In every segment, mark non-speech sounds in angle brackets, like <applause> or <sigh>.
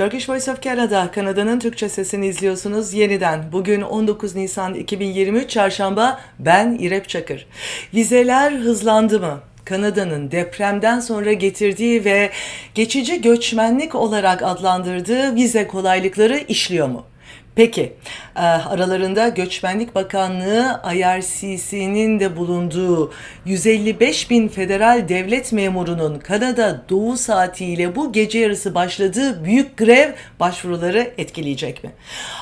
Turkish Voice of Canada, Kanada'nın Türkçe sesini izliyorsunuz yeniden. Bugün 19 Nisan 2023 Çarşamba, ben İrep Çakır. Vizeler hızlandı mı? Kanada'nın depremden sonra getirdiği ve geçici göçmenlik olarak adlandırdığı vize kolaylıkları işliyor mu? Peki, e, aralarında Göçmenlik Bakanlığı IRCC'nin de bulunduğu 155 bin federal devlet memurunun Kanada doğu saatiyle bu gece yarısı başladığı büyük grev başvuruları etkileyecek mi?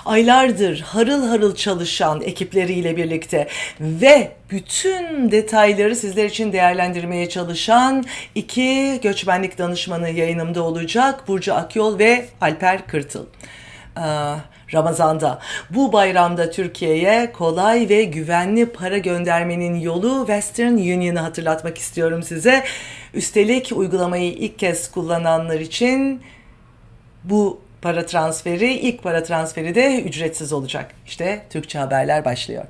Aylardır harıl harıl çalışan ekipleriyle birlikte ve bütün detayları sizler için değerlendirmeye çalışan iki göçmenlik danışmanı yayınımda olacak. Burcu Akyol ve Alper Kırtıl. Ee, Ramazan'da. Bu bayramda Türkiye'ye kolay ve güvenli para göndermenin yolu Western Union'ı hatırlatmak istiyorum size. Üstelik uygulamayı ilk kez kullananlar için bu para transferi, ilk para transferi de ücretsiz olacak. İşte Türkçe haberler başlıyor.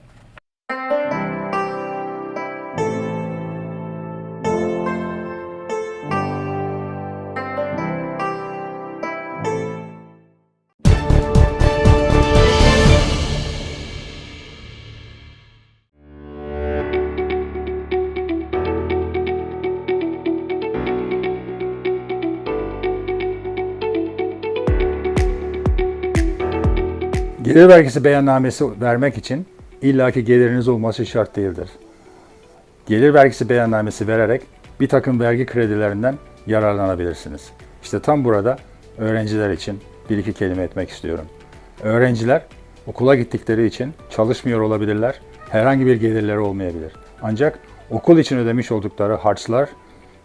Gelir vergisi beyannamesi vermek için illaki geliriniz olması şart değildir. Gelir vergisi beyannamesi vererek bir takım vergi kredilerinden yararlanabilirsiniz. İşte tam burada öğrenciler için bir iki kelime etmek istiyorum. Öğrenciler okula gittikleri için çalışmıyor olabilirler, herhangi bir gelirleri olmayabilir. Ancak okul için ödemiş oldukları harçlar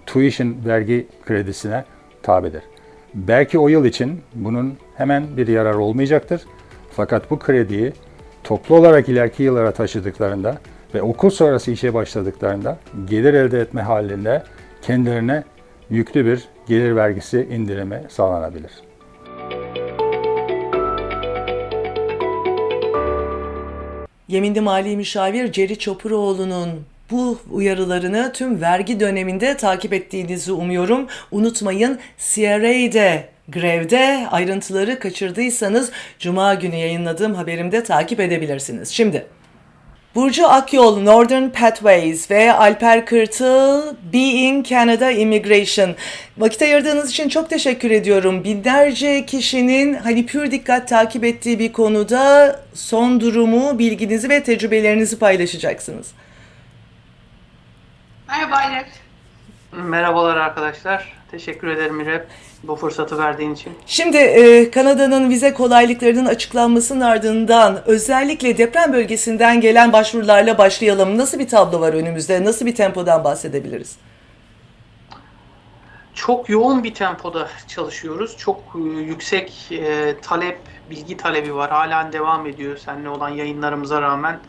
tuition vergi kredisine tabidir. Belki o yıl için bunun hemen bir yarar olmayacaktır. Fakat bu krediyi toplu olarak ileriki yıllara taşıdıklarında ve okul sonrası işe başladıklarında gelir elde etme halinde kendilerine yüklü bir gelir vergisi indirimi sağlanabilir. Yeminli Mali Müşavir Ceri Çopuroğlu'nun bu uyarılarını tüm vergi döneminde takip ettiğinizi umuyorum. Unutmayın CRA'de grevde ayrıntıları kaçırdıysanız Cuma günü yayınladığım haberimde takip edebilirsiniz. Şimdi Burcu Akyol, Northern Pathways ve Alper Kırtıl, Being Canada Immigration. Vakit ayırdığınız için çok teşekkür ediyorum. Binlerce kişinin hani pür dikkat takip ettiği bir konuda son durumu, bilginizi ve tecrübelerinizi paylaşacaksınız. Merhaba İrem. Merhabalar arkadaşlar. Teşekkür ederim İrep bu fırsatı verdiğin için. Şimdi e, Kanada'nın vize kolaylıklarının açıklanmasının ardından özellikle deprem bölgesinden gelen başvurularla başlayalım. Nasıl bir tablo var önümüzde? Nasıl bir tempodan bahsedebiliriz? Çok yoğun bir tempoda çalışıyoruz. Çok e, yüksek e, talep, bilgi talebi var. Halen devam ediyor. Seninle olan yayınlarımıza rağmen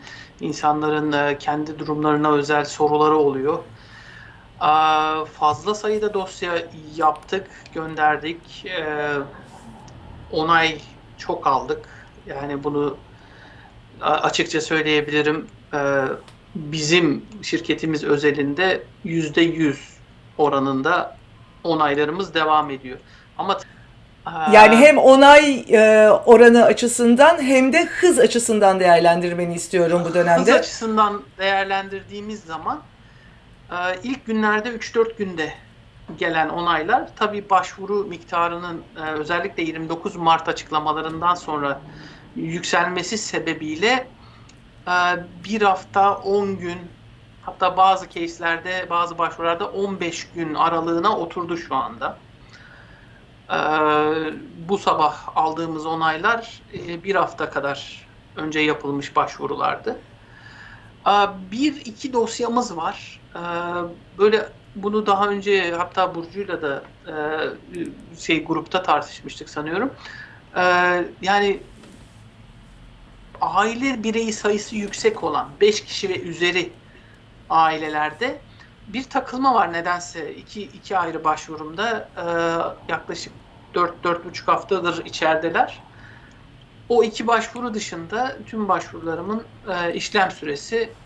insanların e, kendi durumlarına özel soruları oluyor. Fazla sayıda dosya yaptık, gönderdik. Ee, onay çok aldık. Yani bunu açıkça söyleyebilirim. Ee, bizim şirketimiz özelinde yüzde yüz oranında onaylarımız devam ediyor. Ama Yani hem onay e, oranı açısından hem de hız açısından değerlendirmeni istiyorum bu <laughs> Hız dönemde. açısından değerlendirdiğimiz zaman ilk günlerde 3-4 günde gelen onaylar tabii başvuru miktarının e, özellikle 29 Mart açıklamalarından sonra yükselmesi sebebiyle e, bir hafta 10 gün hatta bazı case'lerde bazı başvurularda 15 gün aralığına oturdu şu anda. E, bu sabah aldığımız onaylar bir hafta kadar önce yapılmış başvurulardı. Aa, Bir iki dosyamız var. Aa, Böyle bunu daha önce hatta Burcu'yla da e, şey grupta tartışmıştık sanıyorum. Ee, Yani aile bireyi sayısı yüksek olan 5 kişi ve üzeri ailelerde bir takılma var nedense iki, iki ayrı başvurumda Ee, yaklaşık 4-4,5 haftadır içerideler. O iki başvuru dışında tüm başvurularımın e, işlem süresi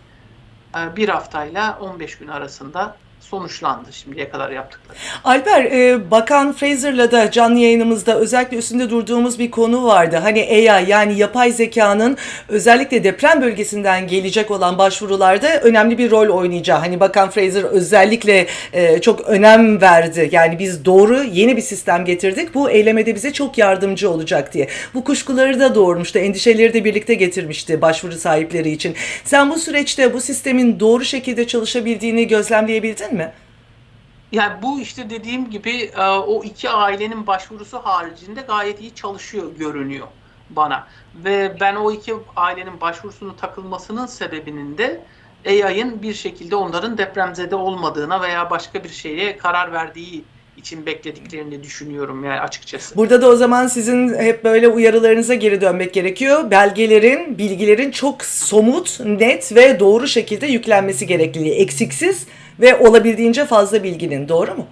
e, bir haftayla 15 gün arasında sonuçlandı şimdiye kadar yaptıkları. Alper, e, Bakan Fraser'la da canlı yayınımızda özellikle üstünde durduğumuz bir konu vardı. Hani AI yani yapay zekanın özellikle deprem bölgesinden gelecek olan başvurularda önemli bir rol oynayacağı. Hani Bakan Fraser özellikle e, çok önem verdi. Yani biz doğru yeni bir sistem getirdik. Bu eylemede bize çok yardımcı olacak diye. Bu kuşkuları da doğurmuştu. Endişeleri de birlikte getirmişti başvuru sahipleri için. Sen bu süreçte bu sistemin doğru şekilde çalışabildiğini gözlemleyebildin mi? Yani bu işte dediğim gibi e, o iki ailenin başvurusu haricinde gayet iyi çalışıyor görünüyor bana. Ve ben o iki ailenin başvurusunun takılmasının sebebinin de AI'ın bir şekilde onların depremzede olmadığına veya başka bir şeye karar verdiği için beklediklerini düşünüyorum yani açıkçası. Burada da o zaman sizin hep böyle uyarılarınıza geri dönmek gerekiyor. Belgelerin, bilgilerin çok somut, net ve doğru şekilde yüklenmesi gerekliliği. Eksiksiz ve olabildiğince fazla bilginin. Doğru mu?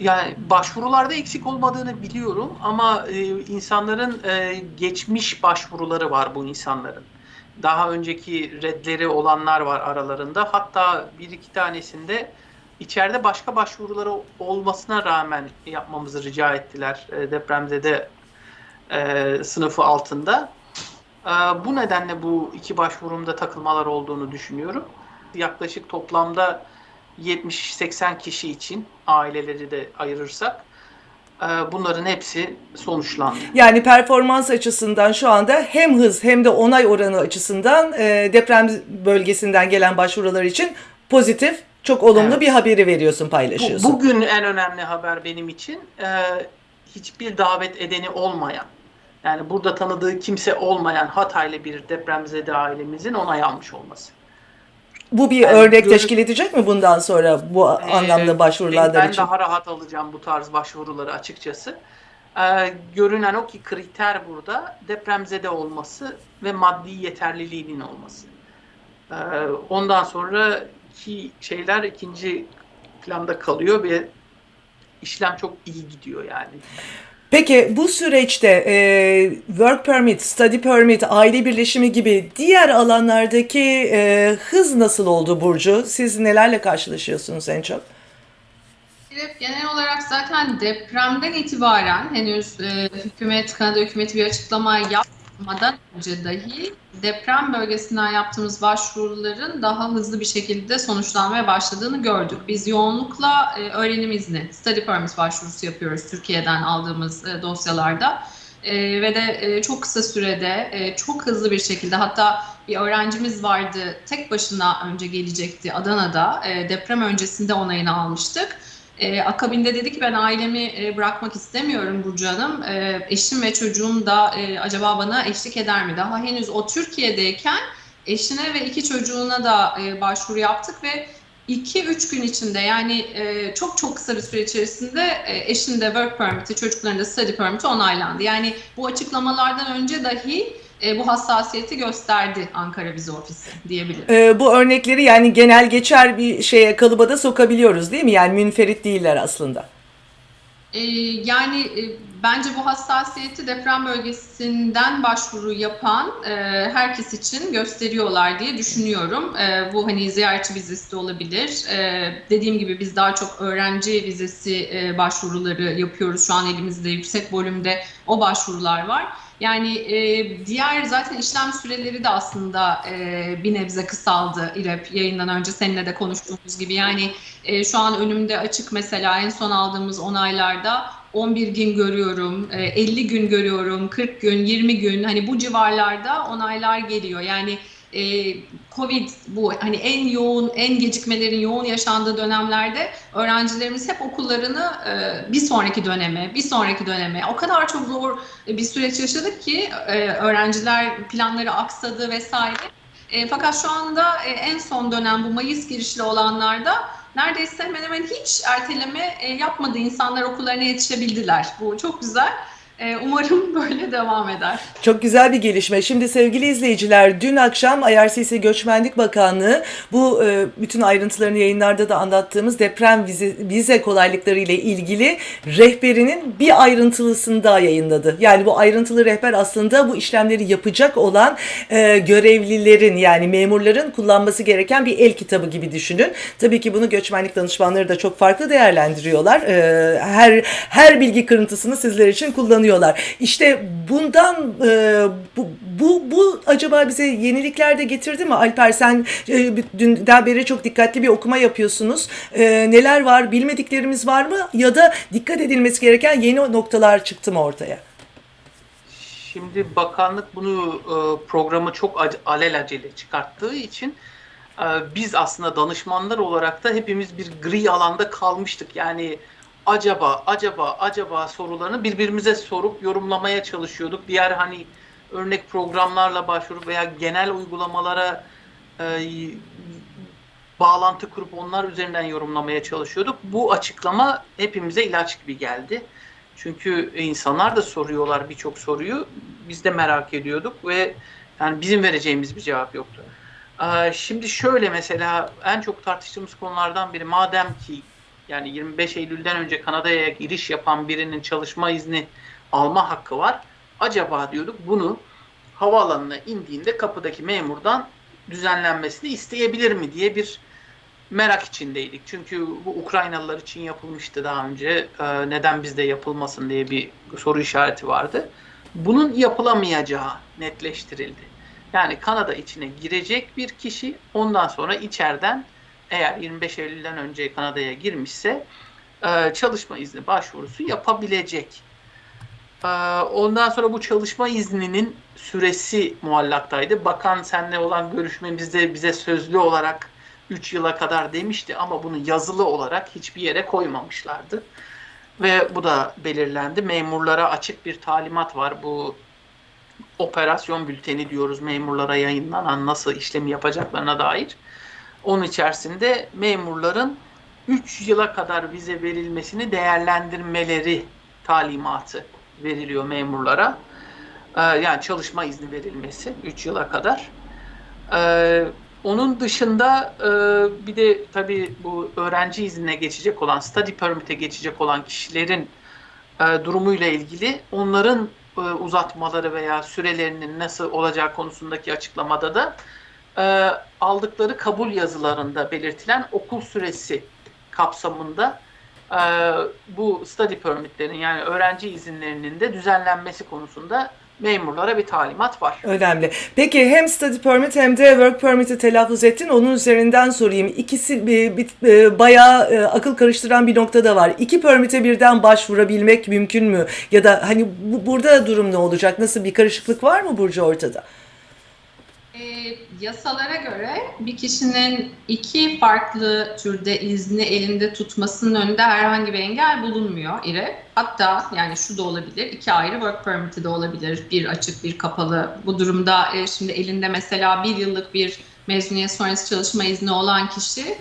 Yani başvurularda eksik olmadığını biliyorum ama e, insanların e, geçmiş başvuruları var bu insanların. Daha önceki redleri olanlar var aralarında. Hatta bir iki tanesinde içeride başka başvuruları olmasına rağmen yapmamızı rica ettiler e, depremzede e, sınıfı altında. E, bu nedenle bu iki başvurumda takılmalar olduğunu düşünüyorum. Yaklaşık toplamda 70-80 kişi için aileleri de ayırırsak e, bunların hepsi sonuçlandı. Yani performans açısından şu anda hem hız hem de onay oranı açısından e, deprem bölgesinden gelen başvurular için pozitif, çok olumlu Evet. bir haberi veriyorsun, Bu, paylaşıyorsun. bugün en önemli haber benim için e, hiçbir davet edeni olmayan yani burada tanıdığı kimse olmayan Hataylı bir depremzede ailemizin onay almış olması. Bu bir Yani örnek görü- teşkil edecek mi bundan sonra bu anlamda Ee, başvurular ben için? daha rahat alacağım bu tarz başvuruları açıkçası. Ee, görünen o ki kriter burada depremzede olması ve maddi yeterliliğinin olması. Ee, ondan sonra ki şeyler ikinci planda kalıyor ve işlem çok iyi gidiyor yani. Peki bu süreçte e, work permit, study permit, aile birleşimi gibi diğer alanlardaki e, hız nasıl oldu Burcu? Siz nelerle karşılaşıyorsunuz en çok? Evet, Genel olarak zaten depremden itibaren henüz e, hükümet, Kanada hükümeti bir açıklama yapmadan önce dahi deprem bölgesinden yaptığımız başvuruların daha hızlı bir şekilde sonuçlanmaya başladığını gördük. Biz yoğunlukla e, öğrenim izni, study permit başvurusu yapıyoruz Türkiye'den aldığımız e, dosyalarda. E, ve de e, çok kısa sürede, e, çok hızlı bir şekilde hatta bir öğrencimiz vardı tek başına önce gelecekti Adana'da. E, deprem öncesinde onayını almıştık. E, akabinde dedi ki ben ailemi e, bırakmak istemiyorum Burcu Hanım. E, eşim ve çocuğum da e, acaba bana eşlik eder mi? Daha henüz o Türkiye'deyken eşine ve iki çocuğuna da e, başvuru yaptık ve 2-3 gün içinde yani e, çok çok kısa bir süre içerisinde e, eşin de work permit'i, çocukların da study permit'i onaylandı. Yani bu açıklamalardan önce dahi e, bu hassasiyeti gösterdi Ankara Vize Ofisi diyebilirim. E, bu örnekleri yani genel geçer bir şeye kalıba da sokabiliyoruz değil mi? Yani münferit değiller aslında. Ee, yani e, bence bu hassasiyeti deprem bölgesinden başvuru yapan e, herkes için gösteriyorlar diye düşünüyorum. E, bu hani ziyaretçi vizesi de olabilir. E, dediğim gibi biz daha çok öğrenci vizesi e, başvuruları yapıyoruz. Şu an elimizde yüksek volümde o başvurular var. Yani e, diğer zaten işlem süreleri de aslında e, bir nebze kısaldı İrep yayından önce seninle de konuştuğumuz gibi. Yani e, şu an önümde açık mesela en son aldığımız onaylarda 11 gün görüyorum, e, 50 gün görüyorum, 40 gün, 20 gün hani bu civarlarda onaylar geliyor. Yani e, Covid bu hani en yoğun, en gecikmelerin yoğun yaşandığı dönemlerde öğrencilerimiz hep okullarını e, bir sonraki döneme, bir sonraki döneme o kadar çok zor bir süreç yaşadık ki e, öğrenciler planları aksadı vesaire. E, fakat şu anda e, en son dönem bu Mayıs girişli olanlarda neredeyse hemen hemen hiç erteleme e, yapmadı. İnsanlar okullarına yetişebildiler. Bu çok güzel. E, umarım böyle devam eder. Çok güzel bir gelişme. Şimdi sevgili izleyiciler dün akşam IRCC Göçmenlik Bakanlığı bu e, bütün ayrıntılarını yayınlarda da anlattığımız deprem vize, vize kolaylıkları ile ilgili rehberinin bir ayrıntılısını daha yayınladı. Yani bu ayrıntılı rehber aslında bu işlemleri yapacak olan e, görevlilerin yani memurların kullanması gereken bir el kitabı gibi düşünün. Tabii ki bunu göçmenlik danışmanları da çok farklı değerlendiriyorlar. E, her her bilgi kırıntısını sizler için kullanıyorlar. İşte bundan e, bu, bu bu acaba bize yenilikler de getirdi mi Alper sen e, dünden beri çok dikkatli bir okuma yapıyorsunuz. E, neler var bilmediklerimiz var mı ya da dikkat edilmesi gereken yeni noktalar çıktı mı ortaya? Şimdi bakanlık bunu e, programı çok ac- alelacele çıkarttığı için e, biz aslında danışmanlar olarak da hepimiz bir gri alanda kalmıştık. Yani acaba, acaba, acaba sorularını birbirimize sorup yorumlamaya çalışıyorduk. Diğer hani örnek programlarla başvurup veya genel uygulamalara e, bağlantı kurup onlar üzerinden yorumlamaya çalışıyorduk. Bu açıklama hepimize ilaç gibi geldi. Çünkü insanlar da soruyorlar birçok soruyu. Biz de merak ediyorduk ve yani bizim vereceğimiz bir cevap yoktu. Ee, Şimdi şöyle mesela en çok tartıştığımız konulardan biri madem ki yani 25 Eylül'den önce Kanada'ya giriş yapan birinin çalışma izni alma hakkı var. Acaba diyorduk bunu havaalanına indiğinde kapıdaki memurdan düzenlenmesini isteyebilir mi diye bir merak içindeydik. Çünkü bu Ukraynalılar için yapılmıştı daha önce. Ee, neden bizde yapılmasın diye bir soru işareti vardı. Bunun yapılamayacağı netleştirildi. Yani Kanada içine girecek bir kişi ondan sonra içeriden eğer 25 Eylül'den önce Kanada'ya girmişse e, çalışma izni başvurusu yapabilecek. Ee, Ondan sonra bu çalışma izninin süresi muallaktaydı. Bakan senle olan görüşmemizde bize sözlü olarak 3 yıla kadar demişti ama bunu yazılı olarak hiçbir yere koymamışlardı. Ve bu da belirlendi. Memurlara açık bir talimat var. Bu operasyon bülteni diyoruz memurlara yayınlanan nasıl işlemi yapacaklarına dair. Onun içerisinde memurların 3 yıla kadar vize verilmesini değerlendirmeleri talimatı veriliyor memurlara. Ee, yani çalışma izni verilmesi 3 yıla kadar. Ee, onun dışında e, bir de tabii bu öğrenci iznine geçecek olan, study permit'e geçecek olan kişilerin e, durumuyla ilgili onların e, uzatmaları veya sürelerinin nasıl olacağı konusundaki açıklamada da e, aldıkları kabul yazılarında belirtilen okul süresi kapsamında e, bu study permitlerin yani öğrenci izinlerinin de düzenlenmesi konusunda memurlara bir talimat var. Önemli. Peki hem study permit hem de work permit'i telaffuz ettin. Onun üzerinden sorayım. İkisi bir, bir, e, bayağı e, akıl karıştıran bir nokta da var. İki permit'e birden başvurabilmek mümkün mü? Ya da hani bu, burada durum ne olacak? Nasıl bir karışıklık var mı Burcu ortada? E, yasalara göre bir kişinin iki farklı türde izni elinde tutmasının önünde herhangi bir engel bulunmuyor İre. Hatta yani şu da olabilir, iki ayrı work permit'i de olabilir, bir açık bir kapalı. Bu durumda e, şimdi elinde mesela bir yıllık bir mezuniyet sonrası çalışma izni olan kişi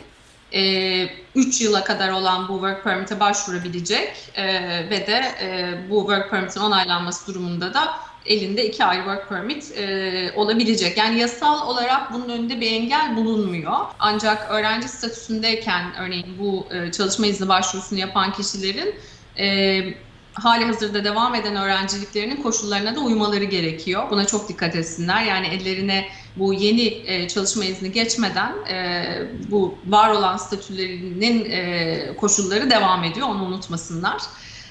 3 yıla kadar olan bu work permit'e başvurabilecek e, ve de e, bu work permit'in onaylanması durumunda da elinde iki ayrı work permit e, olabilecek. Yani yasal olarak bunun önünde bir engel bulunmuyor. Ancak öğrenci statüsündeyken örneğin bu e, çalışma izni başvurusunu yapan kişilerin e, hali hazırda devam eden öğrenciliklerinin koşullarına da uymaları gerekiyor. Buna çok dikkat etsinler. Yani ellerine bu yeni e, çalışma izni geçmeden e, bu var olan statülerinin e, koşulları devam ediyor. Onu unutmasınlar.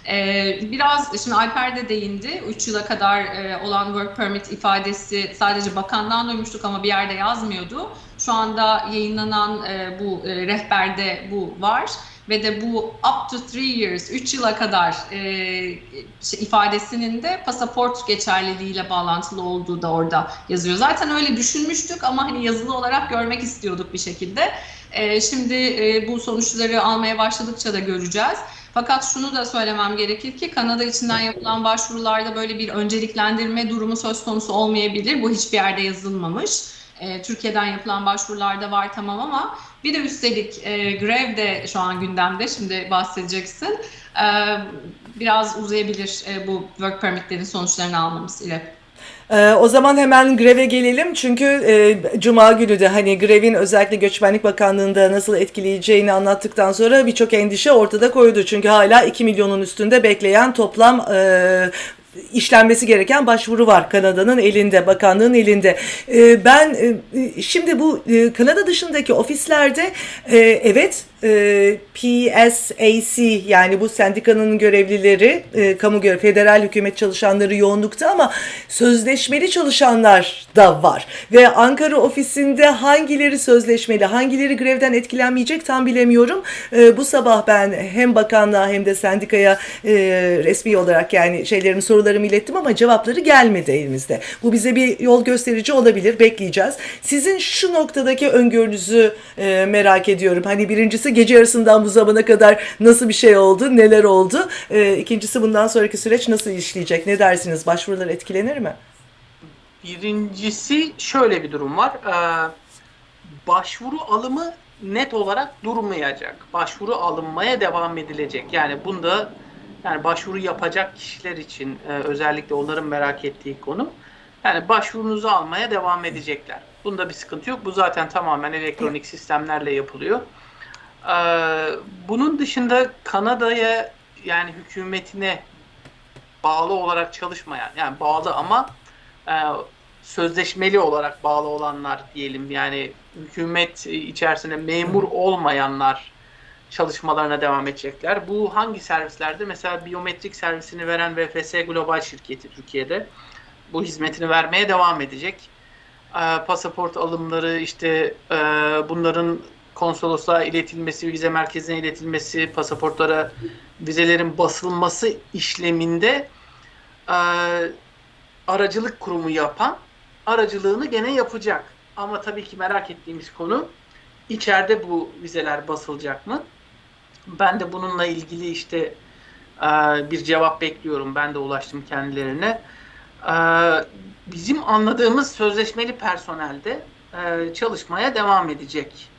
Ee, biraz şimdi Alper de değindi. 3 yıla kadar e, olan work permit ifadesi sadece bakandan duymuştuk ama bir yerde yazmıyordu. Şu anda yayınlanan e, bu e, rehberde bu var ve de bu up to 3 years 3 yıla kadar e, şey, ifadesinin de pasaport geçerliliğiyle bağlantılı olduğu da orada yazıyor. Zaten öyle düşünmüştük ama hani yazılı olarak görmek istiyorduk bir şekilde. E, şimdi e, bu sonuçları almaya başladıkça da göreceğiz. Fakat şunu da söylemem gerekir ki Kanada içinden yapılan başvurularda böyle bir önceliklendirme durumu söz konusu olmayabilir. Bu hiçbir yerde yazılmamış. E, Türkiye'den yapılan başvurularda var tamam ama bir de üstelik e, grev de şu an gündemde şimdi bahsedeceksin. e, biraz uzayabilir e, bu work permitlerin sonuçlarını almamız ile. Ee, o zaman hemen greve gelelim çünkü e, Cuma günü de hani grevin özellikle Göçmenlik Bakanlığı'nda nasıl etkileyeceğini anlattıktan sonra birçok endişe ortada koydu. Çünkü hala 2 milyonun üstünde bekleyen toplam e, işlenmesi gereken başvuru var Kanada'nın elinde, bakanlığın elinde. E, ben şimdi bu Kanada dışındaki ofislerde evet e, PSAC yani bu sendikanın görevlileri, e, kamu görev, federal hükümet çalışanları yoğunlukta ama sözleşmeli çalışanlar da var. Ve Ankara ofisinde hangileri sözleşmeli, hangileri grevden etkilenmeyecek tam bilemiyorum. E, bu sabah ben hem bakanlığa hem de sendikaya e, resmi olarak yani şeylerimi sorularımı ilettim ama cevapları gelmedi elimizde. Bu bize bir yol gösterici olabilir. Bekleyeceğiz. Sizin şu noktadaki öngörünüzü e, merak ediyorum. Hani birincisi gece yarısından bu zamana kadar nasıl bir şey oldu, neler oldu? E, ikincisi bundan sonraki süreç nasıl işleyecek? Ne dersiniz? Başvurular etkilenir mi? Birincisi şöyle bir durum var. Ee, başvuru alımı net olarak durmayacak. Başvuru alınmaya devam edilecek. Yani bunda yani başvuru yapacak kişiler için e, özellikle onların merak ettiği konu. Yani başvurunuzu almaya devam edecekler. Bunda bir sıkıntı yok. Bu zaten tamamen elektronik sistemlerle yapılıyor. Ee, bunun dışında Kanada'ya yani hükümetine bağlı olarak çalışmayan yani bağlı ama e, sözleşmeli olarak bağlı olanlar diyelim yani hükümet içerisinde memur olmayanlar çalışmalarına devam edecekler. Bu hangi servislerde? Mesela biyometrik servisini veren VFS Global şirketi Türkiye'de bu hizmetini vermeye devam edecek. E, pasaport alımları işte e, bunların konsolosluğa iletilmesi, vize merkezine iletilmesi, pasaportlara vizelerin basılması işleminde e, aracılık kurumu yapan aracılığını gene yapacak. Ama tabii ki merak ettiğimiz konu içeride bu vizeler basılacak mı? Ben de bununla ilgili işte e, bir cevap bekliyorum. Ben de ulaştım kendilerine. E, bizim anladığımız sözleşmeli personelde e, çalışmaya devam edecek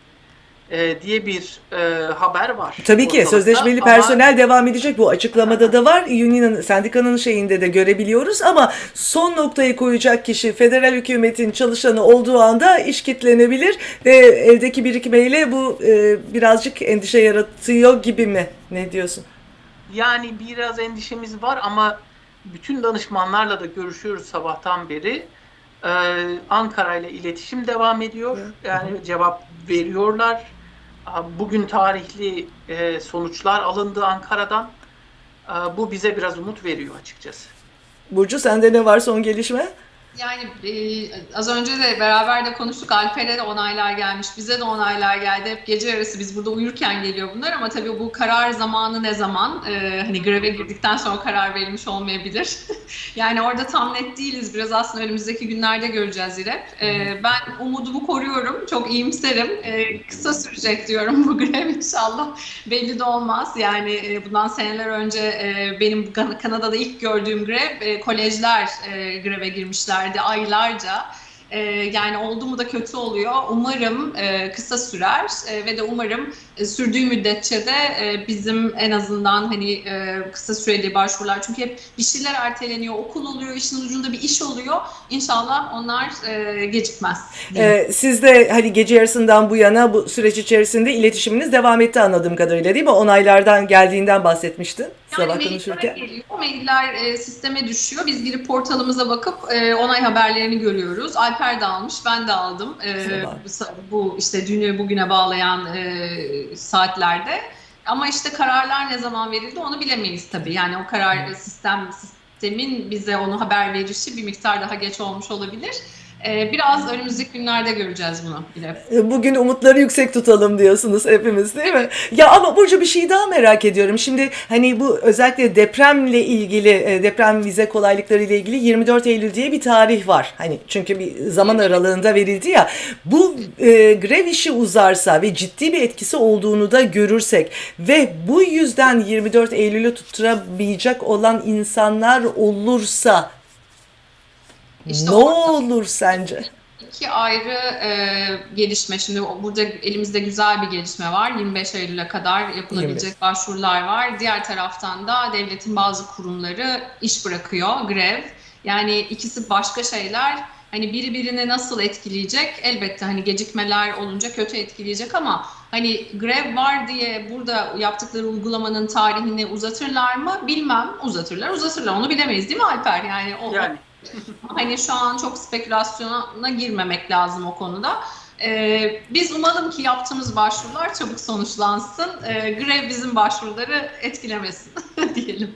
e, diye bir e, haber var. Tabii ki ortalıkta. sözleşmeli Ama- personel devam edecek. Bu açıklamada da var. Union'ın, sendikanın şeyinde de görebiliyoruz ama son noktayı koyacak kişi federal hükümetin çalışanı olduğu anda iş kitlenebilir ve eldeki birikmeyle bu e, birazcık endişe yaratıyor gibi mi? Ne diyorsun? Yani biraz endişemiz var ama bütün danışmanlarla da görüşüyoruz sabahtan beri. Ee, Ankara ile iletişim devam ediyor. Yani cevap veriyorlar. Bugün tarihli e, sonuçlar alındı Ankara'dan. Aa, Bu bize biraz umut veriyor açıkçası. Burcu sende ne var son gelişme? Yani e, az önce de beraber de konuştuk. Alper'e de onaylar gelmiş, bize de onaylar geldi. Hep gece yarısı biz burada uyurken geliyor bunlar ama tabii bu karar zamanı ne zaman? E, hani greve girdikten sonra karar verilmiş olmayabilir. <laughs> yani orada tam net değiliz. Biraz aslında önümüzdeki günlerde göreceğiz İrep. E, ben umudumu koruyorum. Çok iyimserim. E, kısa sürecek diyorum bu grev inşallah. Belli de olmaz. Yani e, bundan seneler önce e, benim Kan- Kanada'da ilk gördüğüm grev e, kolejler e, greve girmişlerdi aylarca. E, yani oldu mu da kötü oluyor. Umarım e, kısa sürer e, ve de umarım sürdüğü müddetçe de e, bizim en azından hani e, kısa süreli başvurular çünkü hep bir şeyler erteleniyor, okul oluyor, işin ucunda bir iş oluyor. İnşallah onlar e, gecikmez. Ee, siz de hani gece yarısından bu yana bu süreç içerisinde iletişiminiz devam etti anladığım kadarıyla değil mi? Onaylardan geldiğinden bahsetmiştin sabah Yani mailler konuşurken. geliyor, mailler e, sisteme düşüyor. Biz girip portalımıza bakıp e, onay haberlerini görüyoruz. Alper de almış, ben de aldım. E, bu, işte dünü bugüne bağlayan e, saatlerde. Ama işte kararlar ne zaman verildi onu bilemeyiz tabii. Yani o karar sistem sistemin bize onu haber verişi bir miktar daha geç olmuş olabilir. E, biraz önümüzdeki günlerde göreceğiz bunu. İrem. Bugün umutları yüksek tutalım diyorsunuz hepimiz değil mi? Ya ama Burcu bir şey daha merak ediyorum. Şimdi hani bu özellikle depremle ilgili e, deprem vize kolaylıkları ile ilgili 24 Eylül diye bir tarih var. Hani çünkü bir zaman aralığında verildi ya. Bu e, grev işi uzarsa ve ciddi bir etkisi olduğunu da görürsek ve bu yüzden 24 Eylül'ü tutturamayacak olan insanlar olursa İşte ne olur sence? İki ayrı e, gelişme. Şimdi o- burada elimizde güzel bir gelişme var. 25 Eylül'e kadar yapılabilecek 25. başvurular var. Diğer taraftan da devletin bazı kurumları iş bırakıyor, grev. Yani ikisi başka şeyler. Hani biri birini nasıl etkileyecek? Elbette hani gecikmeler olunca kötü etkileyecek ama hani grev var diye burada yaptıkları uygulamanın tarihini uzatırlar mı? Bilmem. Uzatırlar, uzatırlar. Onu bilemeyiz değil mi Alper? Yani o, Yani <laughs> Hani şu an çok spekülasyona girmemek lazım o konuda. Ee, biz umalım ki yaptığımız başvurular çabuk sonuçlansın. Ee, grev bizim başvuruları etkilemesin <laughs> diyelim.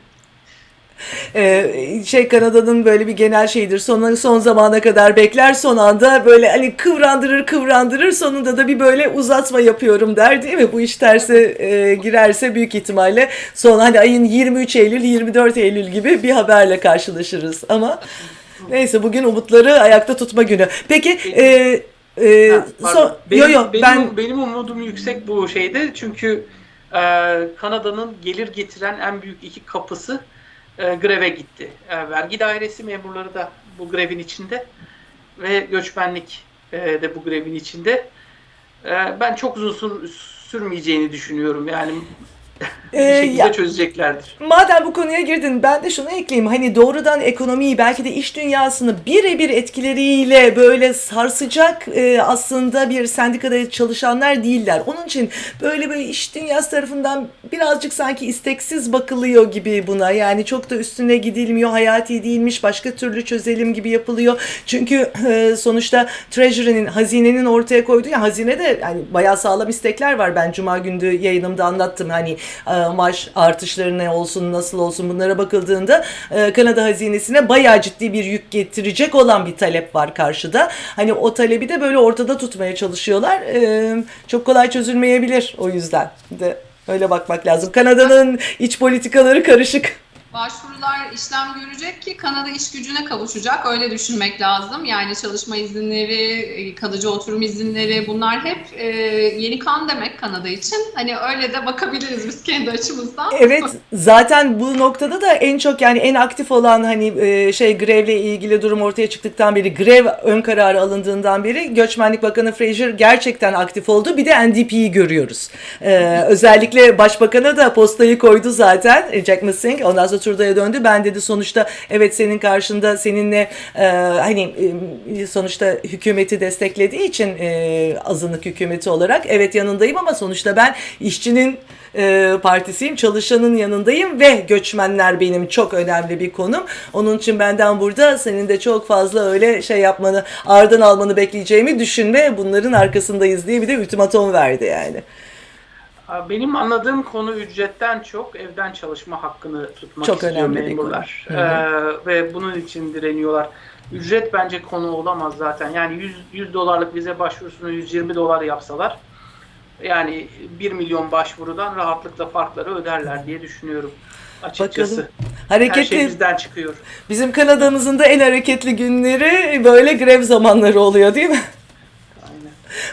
Ee, şey Kanada'nın böyle bir genel şeyidir. Son, son zamana kadar bekler. Son anda böyle hani kıvrandırır kıvrandırır. Sonunda da bir böyle uzatma yapıyorum der değil mi? Bu iş terse e, girerse büyük ihtimalle son hani ayın 23 Eylül 24 Eylül gibi bir haberle karşılaşırız. Ama neyse bugün umutları ayakta tutma günü. Peki e, e, Ha, pardon. son, benim, yo yo benim, ben benim umudum yüksek bu şeyde çünkü e, Kanada'nın gelir getiren en büyük iki kapısı e, greve gitti. E, vergi dairesi memurları da bu grevin içinde ve göçmenlik e, de bu grevin içinde. E, ben çok uzun sür- sürmeyeceğini düşünüyorum yani bir Ee, şekilde ya- çözeceklerdir. Madem bu konuya girdin ben de şunu ekleyeyim. Hani doğrudan ekonomiyi belki de iş dünyasını birebir etkileriyle böyle sarsacak e, aslında bir sendikada çalışanlar değiller. Onun için böyle böyle iş dünyası tarafından birazcık sanki isteksiz bakılıyor gibi buna. Yani çok da üstüne gidilmiyor. Hayati değilmiş. Başka türlü çözelim gibi yapılıyor. Çünkü e, sonuçta Treasury'nin, hazinenin ortaya koyduğu ya hazinede yani bayağı sağlam istekler var. Ben cuma gündü yayınımda anlattım. Hani e, maaş artışları ne olsun, nasıl olsun bunlara bakıldığında e, Kanada hazinesine bayağı ciddi bir yük getirecek olan bir talep var karşıda. Hani o talebi de böyle ortada tutmaya çalışıyorlar. E, çok kolay çözülmeyebilir o yüzden de öyle bakmak lazım. Kanada'nın iç politikaları karışık. Başvurular işlem görecek ki Kanada iş gücüne kavuşacak. Öyle düşünmek lazım. Yani çalışma izinleri, e, kalıcı oturum izinleri bunlar hep e, yeni kan demek Kanada için. Hani öyle de bakabiliriz biz kendi açımızdan. Evet zaten bu noktada da en çok yani en aktif olan hani e, şey grevle ilgili durum ortaya çıktıktan beri grev ön kararı alındığından beri Göçmenlik Bakanı Fraser gerçekten aktif oldu. Bir de NDP'yi görüyoruz. E, özellikle başbakana da postayı koydu zaten Jack Missing. Ondan sonra Trudeau'ya döndü. Ben dedi sonuçta evet senin karşında seninle e, hani e, sonuçta hükümeti desteklediği için e, azınlık hükümeti olarak evet yanındayım ama sonuçta ben işçinin e, partisiyim. Çalışanın yanındayım ve göçmenler benim çok önemli bir konum. Onun için benden burada senin de çok fazla öyle şey yapmanı, ardın almanı bekleyeceğimi düşünme. Bunların arkasındayız diye bir de ultimatom verdi yani. Benim anladığım konu ücretten çok evden çalışma hakkını tutmak Çok istiyor önemli memurlar. Ee, ve bunun için direniyorlar. Ücret bence konu olamaz zaten. Yani 100, 100 dolarlık vize başvurusunu 120 dolar yapsalar yani 1 milyon başvurudan rahatlıkla farkları öderler diye düşünüyorum açıkçası. Bakalım. Her Hareketli, şey bizden çıkıyor. bizim Kanada'mızın da en hareketli günleri böyle grev zamanları oluyor değil mi?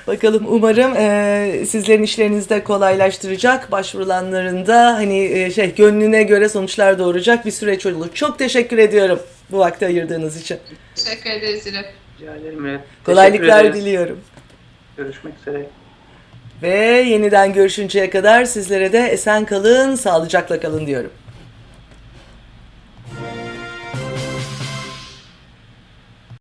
Bakalım umarım e, sizlerin işlerinizi de kolaylaştıracak, başvurulanların da hani e, şey gönlüne göre sonuçlar doğuracak bir süreç olur. Çok teşekkür ediyorum bu vakti ayırdığınız için. Teşekkür ederiz İrem. Rica ederim. Kolaylıklar diliyorum. Görüşmek üzere. Ve yeniden görüşünceye kadar sizlere de esen kalın, sağlıcakla kalın diyorum.